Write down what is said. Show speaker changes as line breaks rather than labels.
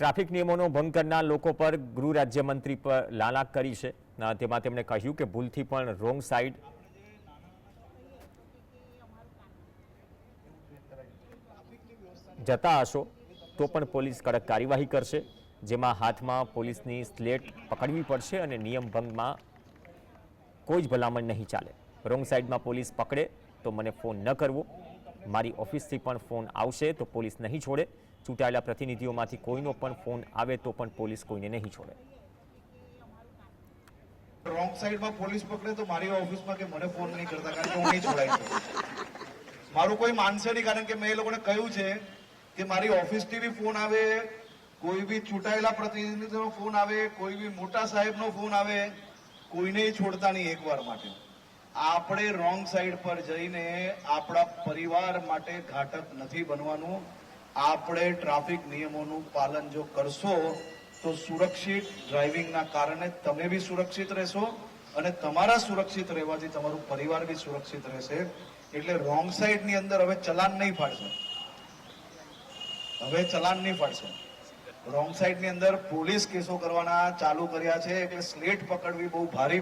Traffic નિયમોનો ભંગ કરનાર લોકો પર ગૃહ રાજ્યમંત્રી પર લાલાક કરી છે. તેમાં તેમણે કહ્યું કે ભૂલથી પણ રોંગ સાઈડ જતા હશો, તો પણ પોલીસ કડક કાર્યવાહી કરશે, જેમાં હાથમાં પોલીસની સ્લેટ પકડવી પડશે અને નિયમ ભંગમાં કોઈ જ ભલામણ નહીં ચાલે. રોંગ સાઈડમાં પોલીસ પકડે તો મને ફોન ન કરવો. મારી ઓફિસથી પણ ફોન આવશે તો પોલીસ નહીં છોડે. ચૂંટાયેલા પ્રતિનિધિઓમાંથી કોઈનો પણ ફોન આવે તો પણ પોલીસ કોઈને નહીં છોડે.
રોંગ સાઈડમાં પોલીસ પકડે તો મારી ઓફિસમાં કે મને ફોન નહીં કરતા, કારણ કે હું નહીં છોડાઈ શકું મારું કોઈ માનશે નહીં, કારણ કે મેં એ લોકોને કહ્યું છે કે મારી ઓફિસથી બી ફોન આવે, કોઈ બી ચૂંટાયેલા પ્રતિનિધિનો ફોન આવે, કોઈ બી મોટા સાહેબનો ફોન આવે, કોઈને છોડતા નહીં એકવાર માટે. આપણે રોંગ સાઈડ પર જઈને આપણા પરિવાર માટે ઘાતક નથી બનવાનું. આપણે ટ્રાફિક નિયમોનું પાલન જો કરશો, તો સુરક્ષિત ડ્રાઇવિંગના કારણે તમે બી સુરક્ષિત રહેશો અને તમારા સુરક્ષિત રહેવાથી તમારું પરિવાર બી સુરક્ષિત રહેશે. એટલે રોંગ સાઈડની અંદર હવે ચલાન નહીં ફાડશે. હવે ચલાન નહીં ફાડશે. રોંગ સાઈડની અંદર પોલીસ કેસો કરવાના ચાલુ કર્યા છે, એટલે સ્લેટ પકડવી બહુ ભારી